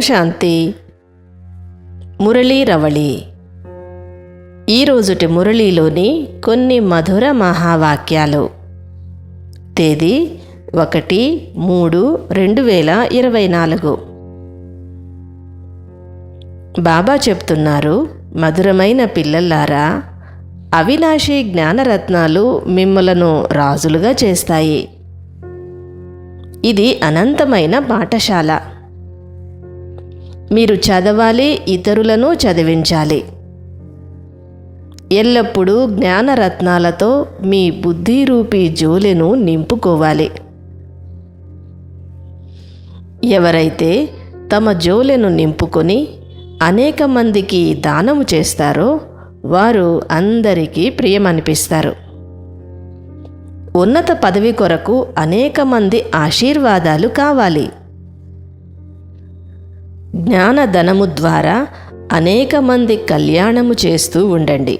శాంతి మురళీ రవళి ఈరోజుటి మురళీలోని కొన్ని మధుర మహావాక్యాలు. తేదీ ఒకటి మూడు రెండు వేల ఇరవై నాలుగు. బాబా చెప్తున్నారు మధురమైన పిల్లల్లారా అవినాశి జ్ఞానరత్నాలు మిమ్మలను రాజులుగా చేస్తాయి. ఇది అనంతమైన పాఠశాల. మీరు చదవాలి ఇతరులను చదివించాలి. ఎల్లప్పుడూ జ్ఞానరత్నాలతో మీ బుద్ధిరూపీ జోలెను నింపుకోవాలి. ఎవరైతే తమ జోలెను నింపుకొని అనేక మందికి దానము చేస్తారో వారు అందరికీ ప్రియమనిపిస్తారు. ఉన్నత పదవి కొరకు అనేక మంది ఆశీర్వాదాలు కావాలి. జ్ఞానధనము ద్వారా అనేక మంది కళ్యాణము చేస్తూ ఉండండి.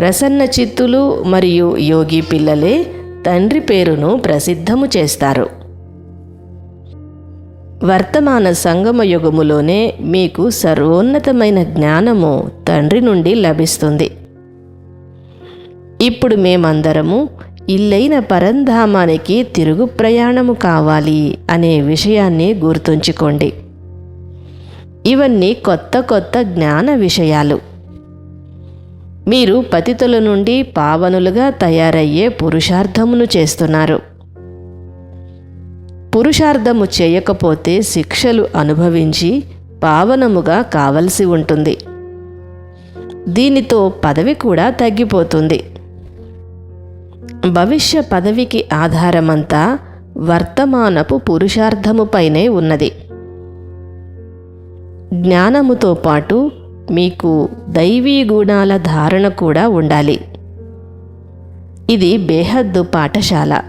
ప్రసన్న చిత్తులు మరియు యోగి పిల్లలే తండ్రి పేరును ప్రసిద్ధము చేస్తారు. వర్తమాన సంగమ యుగములోనే మీకు సర్వోన్నతమైన జ్ఞానము తండ్రి నుండి లభిస్తుంది. ఇప్పుడు మేమందరము ఇల్లైన పరంధామానికి తిరుగు ప్రయాణము కావాలి అనే విషయాన్ని గుర్తుంచుకోండి. ఇవన్నీ కొత్త కొత్త జ్ఞాన విషయాలు. మీరు పతితుల నుండి పావనులుగా తయారయ్యే పురుషార్థమును చేస్తున్నారు. పురుషార్థము చేయకపోతే శిక్షలు అనుభవించి పావనముగా కావలసి ఉంటుంది. దీనితో పదవి కూడా తగ్గిపోతుంది. భవిష్య పదవికి ఆధారమంతా వర్తమానపు పురుషార్థముపైనే ఉన్నది. జ్ఞానముతో పాటు మీకు దైవీ గుణాల ధారణ కూడా ఉండాలి. ఇది బేహద్దు పాఠశాల.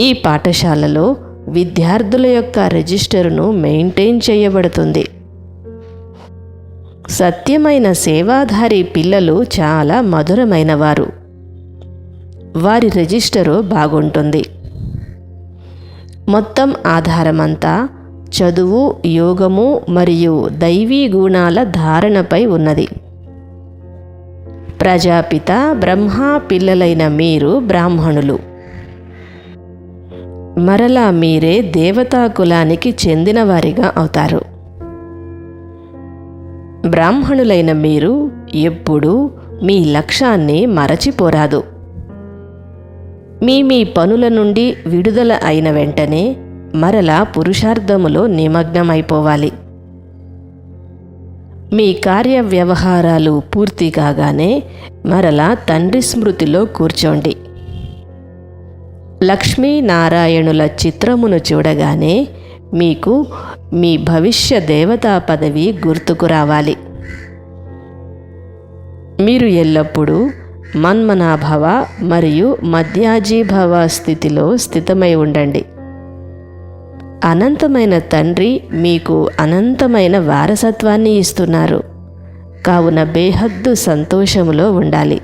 ఈ పాఠశాలలో విద్యార్థుల యొక్క రిజిస్టరును మెయింటైన్ చేయబడుతుంది. సత్యమైన సేవాధారి పిల్లలు చాలా మధురమైనవారు. వారి రిజిస్టరు బాగుంటుంది. మొత్తం ఆధారమంతా చదువు యోగము మరియు దైవీ గుణాల ధారణపై ఉన్నది. ప్రజాపిత బ్రహ్మ పిల్లలైన మీరు బ్రాహ్మణులు. మరలా మీరే దేవతా కులానికి చెందినవారిగా అవుతారు. బ్రాహ్మణులైన మీరు ఎప్పుడూ మీ లక్ష్యాన్ని మరచిపోరాదు. మీ మీ పనుల నుండి విడుదల అయిన వెంటనే మరలా పురుషార్థములో నిమగ్నమైపోవాలి. మీ కార్య వ్యవహారాలు పూర్తి కాగానే మరలా తండ్రి స్మృతిలో కూర్చోండి. లక్ష్మీనారాయణుల చిత్రమును చూడగానే మీకు మీ భవిష్య దేవతా పదవి గుర్తుకు రావాలి. మీరు ఎల్లప్పుడూ మన్మనాభవ మరియు మధ్యాజీభవ స్థితిలో స్థితమై ఉండండి. అనంతమైన తండ్రి మీకు అనంతమైన వారసత్వాన్ని ఇస్తున్నారు. కావున బేహద్దు సంతోషములో ఉండాలి.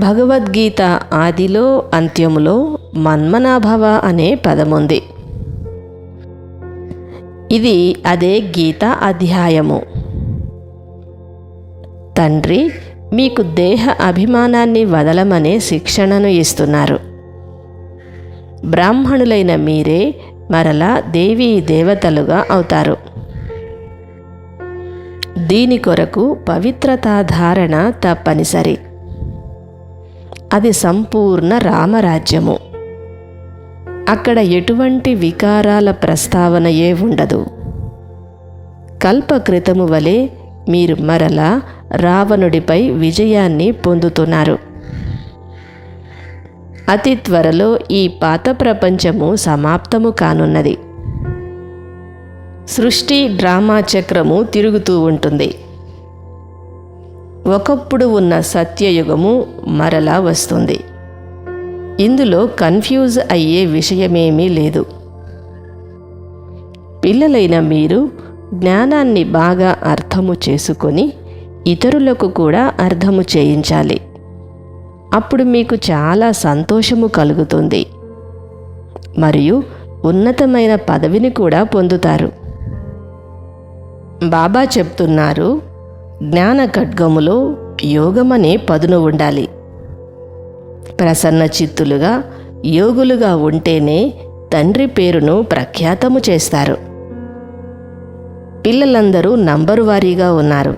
భగవద్గీత ఆదిలో అంత్యములో మన్మనాభవ అనే పదముంది. ఇది అదే గీత అధ్యాయము. తండ్రి మీకు దేహ అభిమానాన్ని వదలమనే శిక్షణను ఇస్తున్నారు. బ్రాహ్మణులైన మీరే మరలా దేవీ దేవతలుగా అవుతారు. దీని కొరకు పవిత్రతాధారణ తప్పనిసరి. అది సంపూర్ణ రామరాజ్యము. అక్కడ ఎటువంటి వికారాల ప్రస్తావనయే ఉండదు. కల్పకృతము వలె మీరు మరలా రావణుడిపై విజయాన్ని పొందుతున్నారు. అతి త్వరలో ఈ పాత ప్రపంచము సమాప్తము కానున్నది. సృష్టి డ్రామా చక్రము తిరుగుతూ ఉంటుంది. ఒకప్పుడు ఉన్న సత్యయుగము మరలా వస్తుంది. ఇందులో కన్ఫ్యూజ్ అయ్యే విషయమేమీ లేదు. పిల్లలైన మీరు జ్ఞానాన్ని బాగా అర్థము చేసుకొని ఇతరులకు కూడా అర్థము చేయించాలి. అప్పుడు మీకు చాలా సంతోషము కలుగుతుంది. మరియు ఉన్నతమైన పదవిని కూడా పొందుతారు. బాబా చెప్తున్నారు జ్ఞాన ఖడ్గములో యోగమనే పదును ఉండాలి. ప్రసన్న చిత్తులుగా యోగులుగా ఉంటేనే తండ్రి పేరును ప్రఖ్యాతము చేస్తారు. పిల్లలందరూ నంబరు వారీగా ఉన్నారు.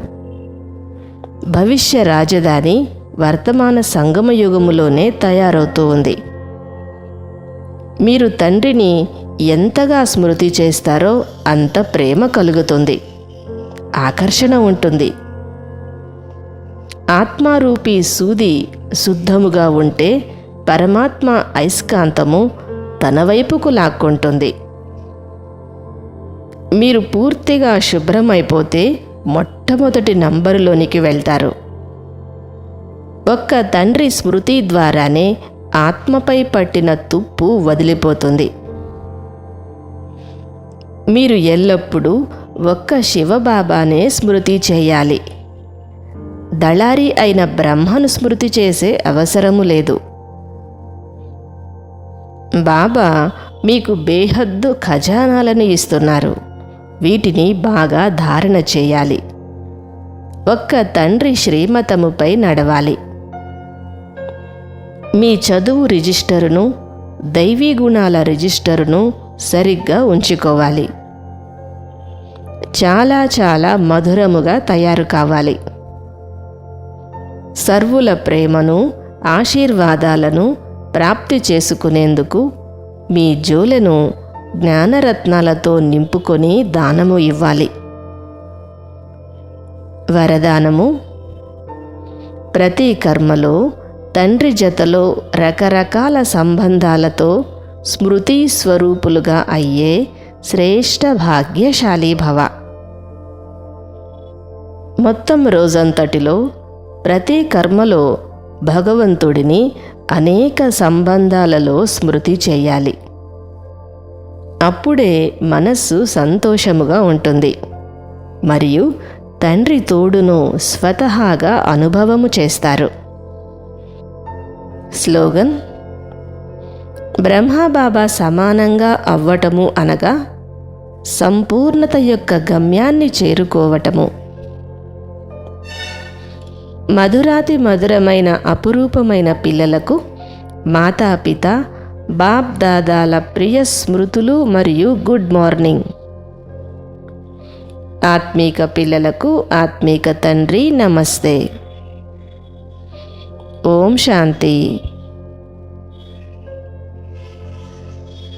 భవిష్య రాజధాని వర్తమాన సంగమ యుగములోనే తయారవుతూ ఉంది. మీరు తండ్రిని ఎంతగా స్మృతి చేస్తారో అంత ప్రేమ కలుగుతుంది. ఆకర్షణ ఉంటుంది. ఆత్మారూపి సూది శుద్ధముగా ఉంటే పరమాత్మ అయస్కాంతము తన వైపుకు లాక్కుంటుంది. మీరు పూర్తిగా శుభ్రమైపోతే మొట్టమొదటి నంబరులోనికి వెళ్తారు. ఒక్క తండ్రి స్మృతి ద్వారానే ఆత్మపై పట్టిన తుప్పు వదిలిపోతుంది. మీరు ఎల్లప్పుడూ ఒక్క శివబాబానే స్మృతి చేయాలి. దళారి అయిన బ్రహ్మను స్మృతి చేసే అవసరము లేదు. బాబా మీకు బేహద్దు ఖజానాలను ఇస్తున్నారు. వీటిని బాగా ధారణ చేయాలి. ఒక్క తండ్రి శ్రీమతముపై నడవాలి. మీ చదువు రిజిస్టరును దైవీ గుణాల రిజిస్టరును సరిగ్గా ఉంచుకోవాలి. చాలా చాలా మధురముగా తయారు కావాలి. సర్వుల ప్రేమను ఆశీర్వాదాలను ప్రాప్తి చేసుకునేందుకు మీ జోలెను జ్ఞానరత్నాలతో నింపుకొని దానము ఇవ్వాలి. వరదానము ప్రతి కర్మలో తండ్రి జతలో రకరకాల సంబంధాలతో స్మృతి స్వరూపులుగా అయ్యే శ్రేష్ఠ భాగ్యశాలి భవ. మొత్తం రోజంతటిలో ప్రతి కర్మలో భగవంతుడిని అనేక సంబంధాలలో స్మృతి చేయాలి. అప్పుడే మనస్సు సంతోషముగా ఉంటుంది. మరియు తండ్రి తోడును స్వతహాగా అనుభవము చేస్తారు. స్లోగన్ బ్రహ్మబాబా సమానంగా అవ్వటము అనగా సంపూర్ణత యొక్క గమ్యాన్ని చేరుకోవటము. మధురాతి మధురమైన అపురూపమైన పిల్లలకు మాతాపిత బాబ్ దాదాల ప్రియ స్మృతులు మరియు గుడ్ మార్నింగ్. ఆత్మీక పిల్లలకు ఆత్మీక తండ్రి నమస్తే. ఓం శాంతి.